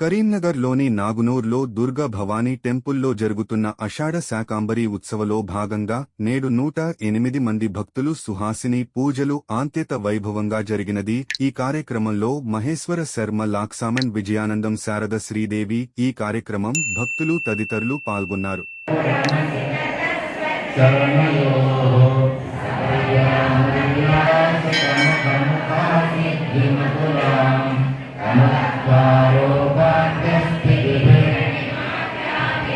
కరీంనగర్లోని నాగునూర్లో దుర్గా భవానీ టెంపుల్లో జరుగుతున్న అషాఢ శాకాంబరి ఉత్సవలో భాగంగా నేడు నూట ఎనిమిది మంది భక్తులు సుహాసిని పూజలు ఆంత్యత వైభవంగా జరిగినది. ఈ కార్యక్రమంలో మహేశ్వర శర్మ లాక్సామన్ విజయానందం శారద శ్రీదేవి ఈ కార్యక్రమం భక్తులు తదితరులు పాల్గొన్నారు.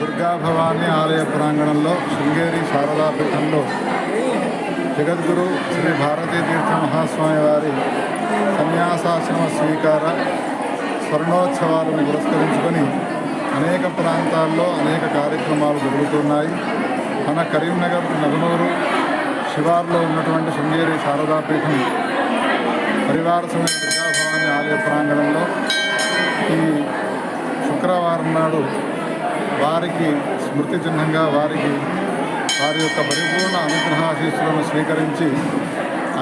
దుర్గాభవాని ఆలయ ప్రాంగణంలో శృంగేరి శారదాపీఠంలో జగద్గురు శ్రీ భారతీ తీర్థ మహాస్వామి వారి సన్యాసాశ్రమ స్వీకార స్వర్ణోత్సవాలను పురస్కరించుకొని అనేక ప్రాంతాల్లో అనేక కార్యక్రమాలు జరుగుతున్నాయి. మన కరీంనగర్ నగనూరు శివార్లో ఉన్నటువంటి శృంగేరి శారదాపీఠం పరివార సమేత దుర్గాభవాని ఆలయ ప్రాంగణంలో ఈ శుక్రవారం నాడు వారికి స్మృతి చిహ్నంగా వారికి వారి యొక్క పరిపూర్ణ అనుగ్రహాశీస్సులను స్వీకరించి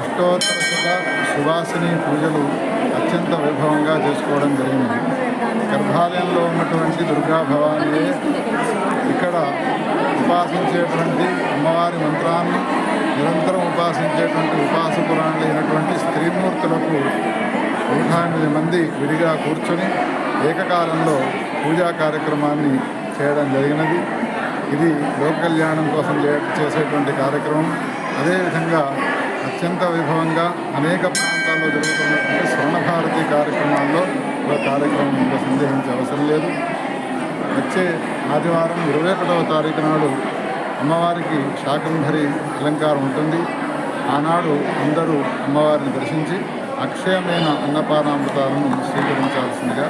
అష్టోత్తర శుభ సువాసిని పూజలు అత్యంత వైభవంగా చేసుకోవడం జరిగింది. గర్భాలయంలో ఉన్నటువంటి దుర్గా భవానీయే ఇక్కడ ఉపాసించేటువంటి అమ్మవారి మంత్రాన్ని నిరంతరం ఉపాసించేటువంటి ఉపాసకురాళ్ళైనటువంటి స్త్రీమూర్తులకు నూట ఎనిమిది మంది విడిగా కూర్చొని ఏకకాలంలో పూజా కార్యక్రమాన్ని చేయడం జరిగినది. ఇది లోక కళ్యాణం కోసం చేసేటువంటి కార్యక్రమం. అదేవిధంగా అత్యంత వైభవంగా అనేక ప్రాంతాల్లో జరుగుతున్నటువంటి స్వర్ణభారతి కార్యక్రమాల్లో ఒక కార్యక్రమం ఇంకా సందేహించే అవసరం లేదు. వచ్చే ఆదివారం ఇరవై ఒకటవ తారీఖు నాడు అమ్మవారికి శాకంభరి అలంకారం ఉంటుంది. ఆనాడు అందరూ అమ్మవారిని దర్శించి అక్షయమైన అన్నపానామృతాలను స్వీకరించాల్సిందిగా